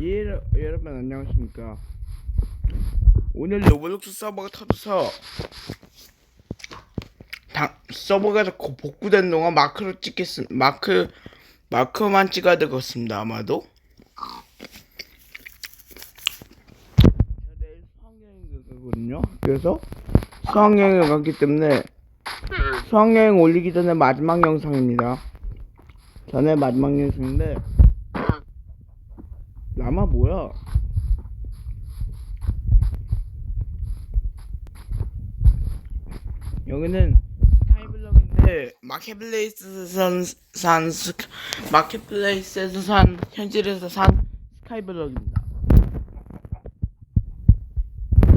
예, 여러분 안녕하십니까. 오늘 로블록스 서버가 터져서 당, 서버가 자꾸 복구된 동안 마크로 찍겠습 마크 마크만 찍어야 될 것 같습니다. 아마도. 저 내일 수학여행 가거든요. 그래서 수학여행을 가기 때문에 수학여행 올리기 전에 마지막 영상입니다. 전에 마지막 영상인데 라마 뭐야? 여기는 스카이블럭인데 마켓플레이스에서 산 스카, 마켓플레이스에서 산 현실에서 산 스카이블럭입니다.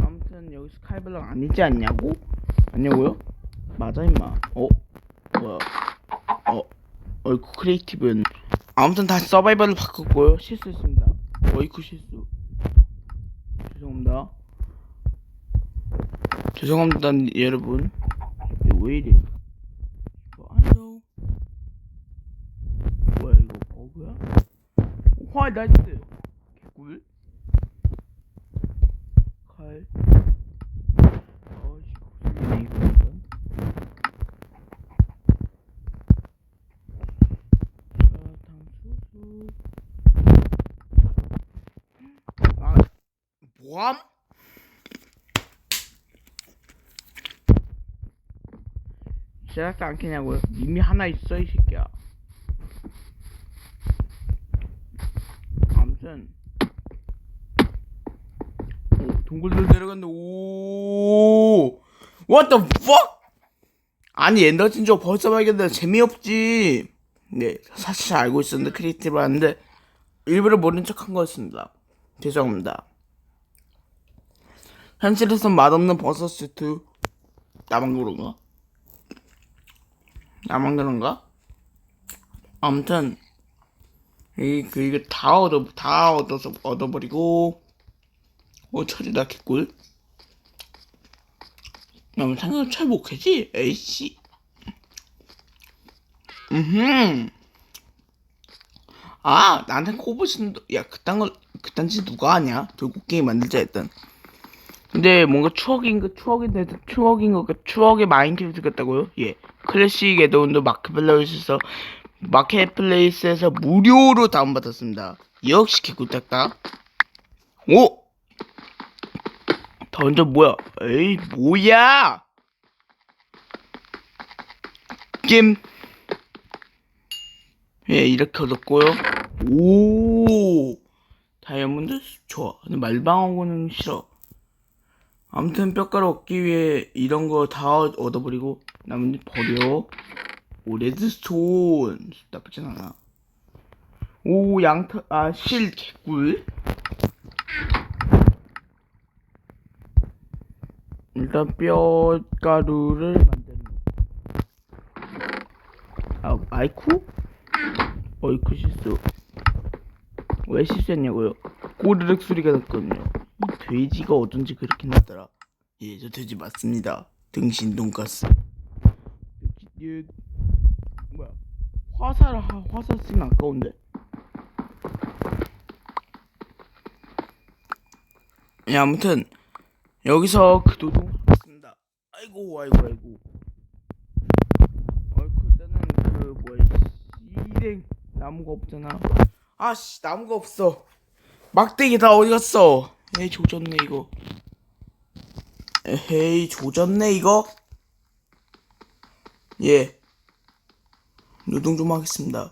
아무튼 여기 스카이블럭 아니지 않냐고? 아냐고요? 맞아 임마. 어? 뭐야? 어? 어이쿠 크리에이티브는 아무튼 다시 서바이벌을 바꿨고요. 실수했습니다. 어이쿠 실수. 죄송합니다. 죄송합니다 여러분. 왜 이래? 어, 안녕. 뭐야 이거 버그야? 화 나이스. 개꿀. 칼. 어이씨 고생이네 이거. 사탕수수 아 뭐함? 제작도 안 캐냐고요? 이미 하나 있어 이 새끼야. 아무튼. 오 동굴들 내려간다 오. What the fuck? 아니 엔더진저 벌써 발견돼. 재미없지. 네 사실 알고 있었는데 크리에이티브 하는데 일부러 모른 척한 거였습니다. 죄송합니다 현실에선 맛없는 버섯 스튜 나만 그런가? 나만 그런가? 아무튼 이 그 이거 다 얻어 다 얻어서 얻어버리고 어 철이다 개꿀 너무 잘 못하지? 에이씨 음흠 아 나한테 코브신 야 그딴 걸 그딴 짓 누가 하냐 결국 게임 만들자 했던 근데 뭔가 추억인 거 추억인데 추억인 거 추억의 마인크래프트 같다고요? 예. 클래식 에드온도 마켓플레이스에서 마켓플레이스에서 무료로 다운받았습니다. 역시 개꿀딱다. 오! 던져 뭐야? 에이 뭐야? 게임 예 이렇게 얻었고요. 오! 다이아몬드? 좋아. 근데 말방어고는 싫어 아무튼 뼈가루 얻기 위해 이런 거 다 얻어버리고 나머지 버려. 오 레드스톤. 나쁘진 않아. 오 양털 아실 개꿀. 일단 뼈가루를 만드는 거. 아, 아이쿠? 어이쿠 실수 왜 실수했냐고요? 꼬르륵 소리가 났거든요. 이 돼지가 어쩐지 그렇게 났더라. 예 저 돼지 맞습니다. 등신 돈가스. 역시 예, 뭐야. 화살 하- 화살 쓰면 아까운데. 예 아무튼 여기서 그 노동 하겠습니다. 아이고 아이고 아이고. 아이고 일단은 그 뭐야 시댕 나무가 없잖아. 아씨 나무가 없어. 막대기 다 어디 갔어 에이 조졌네 이거. 에헤이 조졌네 이거? 예. 노동 좀 하겠습니다.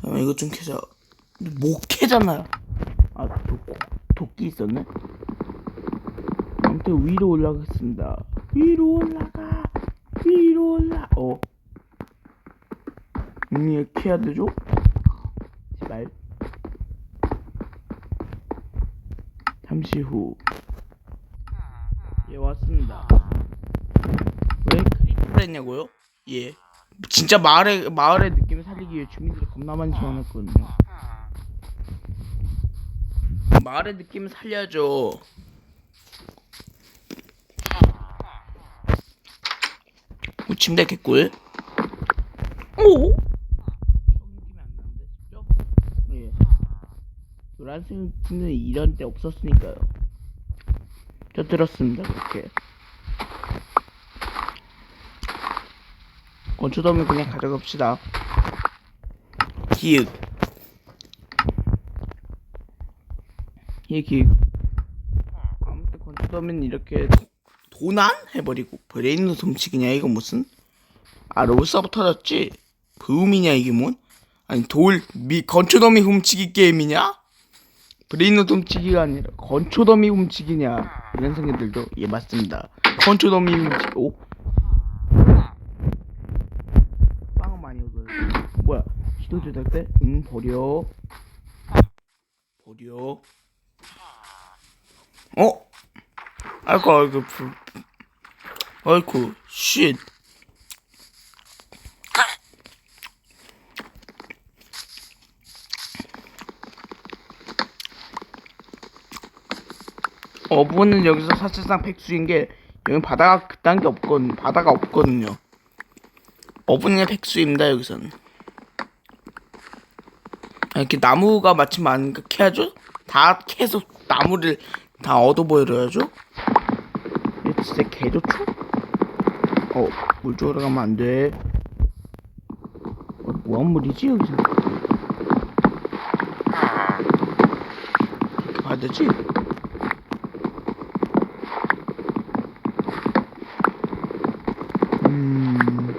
잠깐만 이거 좀 캐자. 못 캐잖아요 아 도, 도끼 있었네? 아무튼 위로 올라가겠습니다. 위로 올라가! 위로 올라 어. 음, 이거 캐야 되죠? 제발 잠시 후. 예, 왔습니다. 왜 크리티를 했냐고요? 예. 진짜 마을의, 마을의 느낌을 살리기 위해 주민들이 겁나 많이 지원했거든요. 마을의 느낌을 살려야죠. 오, 침대 개꿀. 오? 저기 느낌이 안 나는데, 쉽죠? 예. 노란색은 이런 데 없었으니까요. 저 들었습니다, 그렇게. 건초더미 그냥 가져갑시다. 기획. 이 기획. 아무튼 건초더미는 이렇게 도난? 해버리고 브레인로 훔치기냐 이거 무슨? 아 로스부터 터졌지? 브음이냐 이게 뭔? 아니 돌 미 건초더미 훔치기 게임이냐? 브레인로 훔치기가 아니라 건초더미 훔치기냐 이런 생각들도 예 맞습니다. 건초더미 훔치기 오? 빵은 많이 얻어요. 뭐야 시도 조작 때? 응 버려 버려 어? 아이고 아이고 불 아이고 쉿 어부는 여기서 사실상 백수인 게 여기 바다가 그딴 게 없거든 바다가 없거든요 어부는 백수입니다 여기서는 아, 이렇게 나무가 마침 많으니까 캐야죠 다 캐서 나무를 다 얻어버려야죠 이거 진짜 개좋죠? 어, 물 주우러 가면 안 돼. 어, 뭐한 물이지, 여기서? 이렇게 봐야 되지? 음.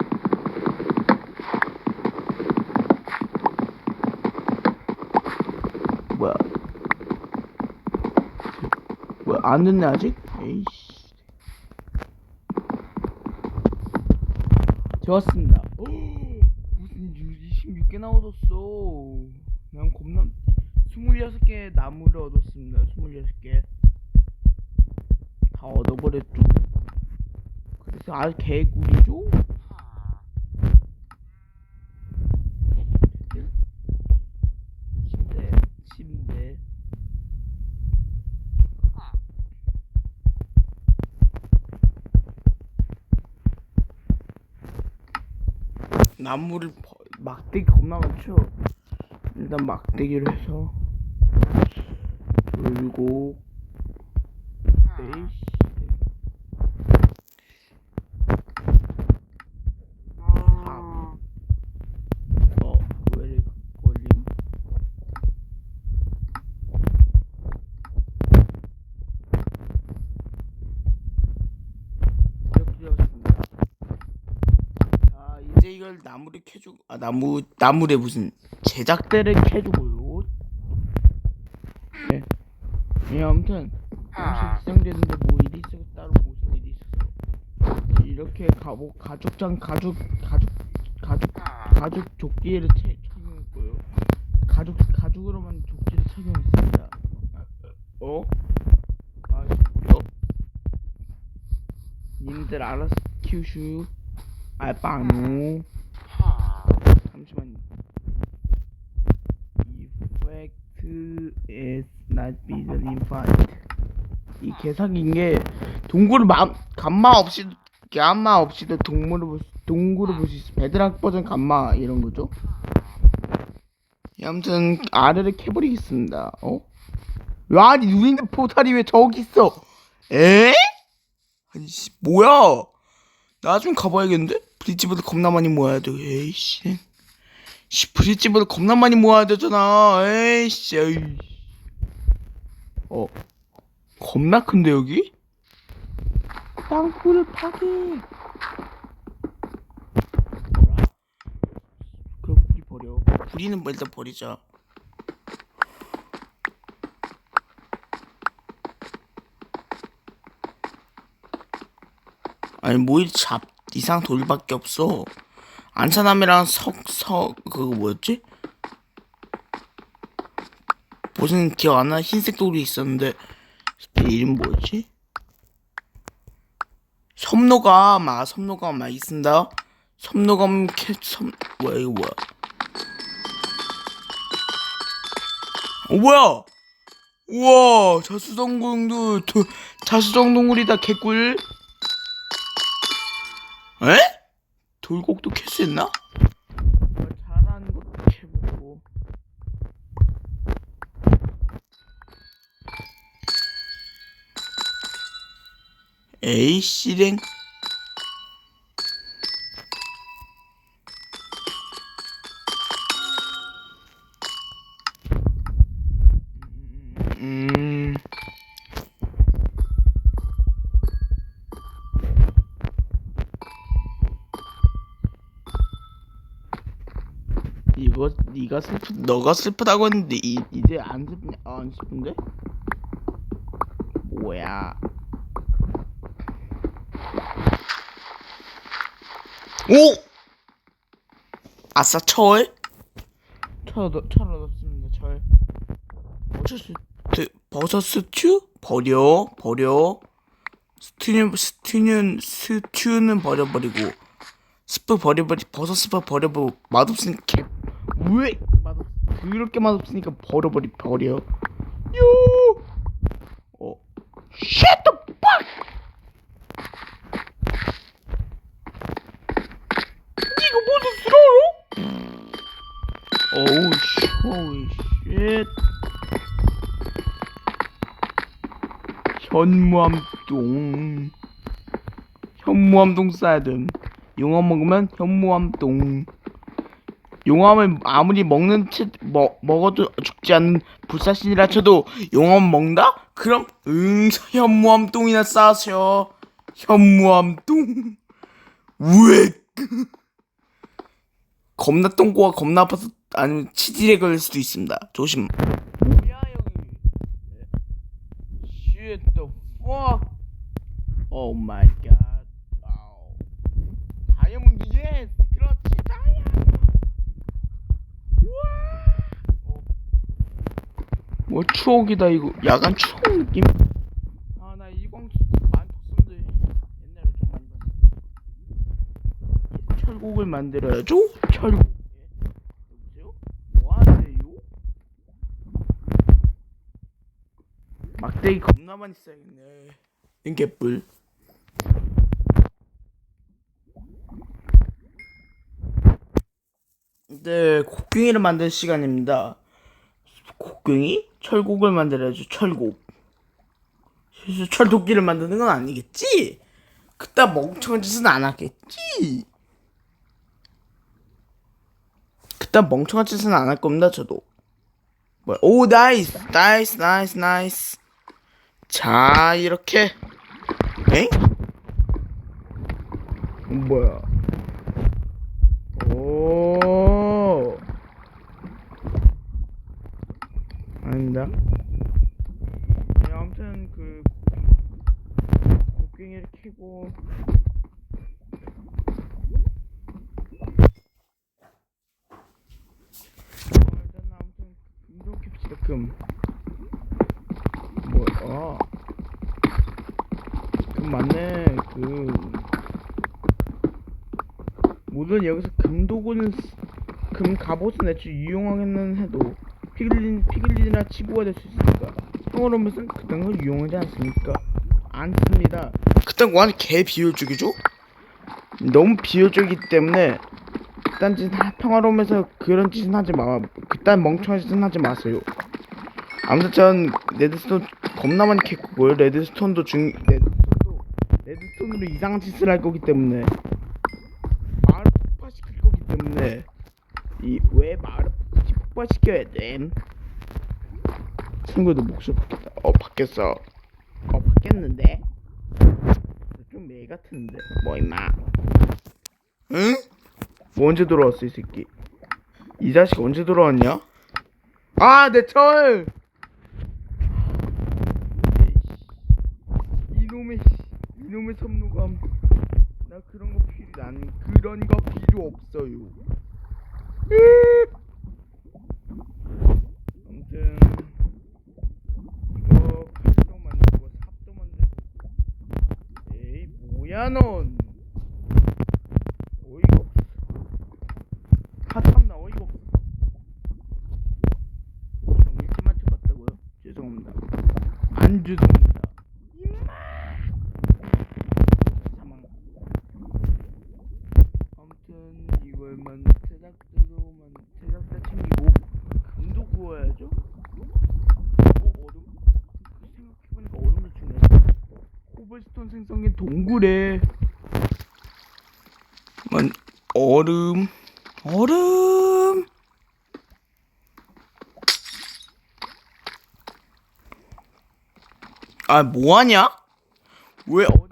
뭐야? 뭐야, 안 됐네, 아직? 에이씨. 좋았습니다. 무슨 26개나 얻었어. 난 겁나 26개 나무를 얻었습니다. 26개. 다 얻어버렸죠. 그래서 아주 개꿀이죠? 침대, 침대. 나무를 버- 막대기 겁나 많죠. 일단 막대기를 해서 돌고 에이씨. 삼. 어, 왜 이렇게 걸림? 이렇게 되었습니다. 자, 이제 이걸 나무를 캐주고, 아, 나무, 나무래 무슨 제작대를 캐주고요. 네. 예, 아무튼, 음식 시작되는데 뭐 일이 있어, 따로 무슨 일이 있어서. 이렇게 가보, 가죽장, 가죽, 가죽, 가죽, 가죽 조끼를 채, 착용했고요. 가죽, 가죽으로만 조끼를 착용했습니다. 어? 아, 뭐야? 님들 알아서 키우슈. 알바노 잠시만요 Effect is not vision in fight 이 개사기인 게 동굴을 마, 감마 없이 감마 없이도 동물을 볼 수, 동굴을 볼 수 있어 베드락 버전 감마 이런 거죠 예, 아무튼 아래를 캐버리겠습니다 어? 아니 누인데 포탈이 왜 저기 있어 에? 아니 씨 뭐야 나 좀 가봐야겠는데? 브릿지보다 겁나 많이 모아야 돼. 에이씨. 씨, 브릿지보다 겁나 많이 모아야 되잖아. 에이씨. 에이. 어. 겁나 큰데, 여기? 땅굴을 파괴. 뭐라? 그 불이 버려. 불이는 뭐 일단 버리자. 아니 뭐 이리 잡 이상 돌밖에 없어 안산함이랑 석석 그거 뭐였지? 무슨 기억 안 나? 흰색 돌이 있었는데 이름 뭐였지? 섬노감 아 섬노감 알겠습니다 섬노감 캐섬 뭐야 이거 뭐야 어 뭐야 우와 자수정동도 자수정동굴이다 개꿀 에? 돌곡도 캐스했나? 잘하는 것도 캐보고 에이씨랭 네가 슬프 너가 슬프다고 했는데 이, 이제 안 슬프냐? 아, 안 슬픈데? 뭐야. 오! 아싸 철? 철, 철 얻었습니다 철. 버섯 스튜 버섯 스튜 버려 버려. 스튜는 스튜는 스튜는 버려버리고. 스프 버려버리 버섯 스프 버려버리고 맛없으니까 개 왜? 맛없 그렇게 맛없으니까 버려버리 버려. 요! 어. Shut the 이거 뭐지 쓰러워? 어우 씨 어우 쉣 현무암동. 현무암동 싸야 됨 용암 먹으면 현무암동 용암을 아무리 먹는 채 먹, 먹어도 죽지 않는 불사신이라 쳐도 용암 먹는다? 그럼 응 현무암동이나 싸셔 현무암동 왜 겁나 똥꼬가 겁나 아파서 아니면 치질에 걸릴 수도 있습니다. 조심. 뭐야 여기. Shit the fuck. Oh my god. 다이아몬드 예스 그렇지 다이아몬드 우와 어. 뭐 추억이다 이거. 야간 추억 느낌. 아 나 이광 많이 봤었는데 옛날에 좀 많이 봤어 철곡을 만들어야죠? 철곡. 예. 여보세요? 뭐하세요? 막대기 겁나 많이 써야겠네. 인개뿔 네, 곡괭이를 만들 시간입니다. 곡괭이? 철곡을 만들어야죠, 철곡. 실수 철도끼를 만드는 건 아니겠지? 그따 멍청한 짓은 안 하겠지? 그따 멍청한 짓은 안 할 겁니다, 저도. 오, 나이스! 나이스, 나이스, 나이스. 자, 이렇게. 엥? 뭐야. 오. 아닙니다. 네, 아무튼 그 곡괭이를 어, 일단 아무튼 금좀 캡시다 금. 뭐야? 금 맞네 금. 물론 여기서 금도구는 쓰- 금 갑옷은 애초에 유용하겠는 해도 피글린 피글린이나 치부가 될 수 있으니까 평화로움에서는 그딴 걸 유용하지 않습니까? 안 씁니다. 그딴 거 완전 개 비효율적이죠? 너무 비효율적이기 때문에 그딴 짓 하- 평화로움에서 그런 짓은 하지 마. 그딴 멍청한 짓은 하지 마세요. 아무튼 전 레드스톤 겁나 많이 캤고요. 레드스톤도 중 레드스톤도 레드스톤으로 이상한 짓을 할 거기 때문에 마을을 폭파시킬 거기 때문에 이왜 굳이 폭파시켜야 됨? 친구도 목소리 바뀌었다. 어 바뀌었어. 어 바뀌었는데? 좀매 같은데. 뭐 임마? 응? 뭐 언제 돌아왔어 이 새끼? 이 자식 언제 돌아왔냐? 아 내 철! 이놈의 씨, 이놈의 선무감. 나 그런 거 필요 난 그런 거 필요 없어요. 아무튼 이거 칼도 만들고 삽도 만들고 에이 뭐야 넌 어이가 없어 하참나 어이가 없어 일지마트 같다고요? 죄송합니다 안 죄송합니다 임마 사망 아무튼 이걸만 제작대로만 제작대 챙기고 금도 구워야죠. 오 얼음. 그 생성된 동굴에 만 얼음 얼음 아 뭐하냐? 왜 어디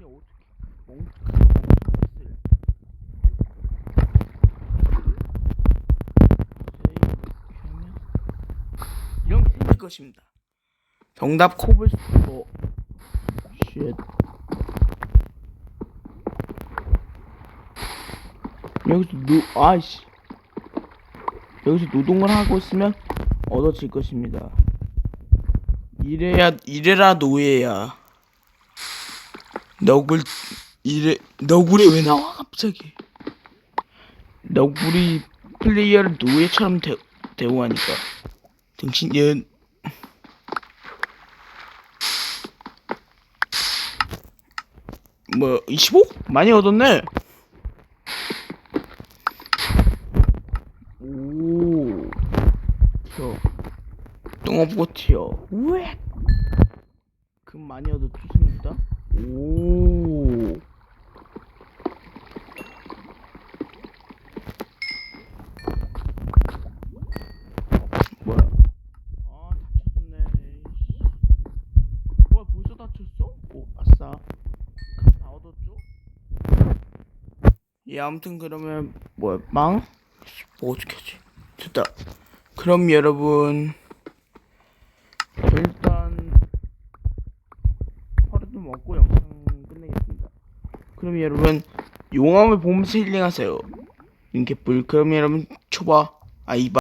이런 게 생길 것입니다. 정답 코블스톤 어, 쉣. 여기서 노 아이씨 여기서 노동을 하고 있으면 얻어질 것입니다. 이래야 이래라 노예야. 너굴 이래 너굴이 왜 나와 갑자기? 너굴이 플레이어를 노예처럼 대, 대우하니까 당신 얘 뭐, 25? 많이 얻었네. 오. 튀어. 튀어. 우엑. 금 많이. 오. 뭐야? 아, 다쳤네. 씨. 뭐야, 벌써 다쳤어? 오, 아싸. 다 얻었죠? 예, 아무튼 그러면 뭐야 망? 뭐 어떻게 하지? 됐다. 그럼 여러분 일단 하루도 먹고 영상 끝내겠습니다. 여러분 용암을 보면서 힐링하세요. 윤개뿔 그럼 여러분 초바 아이바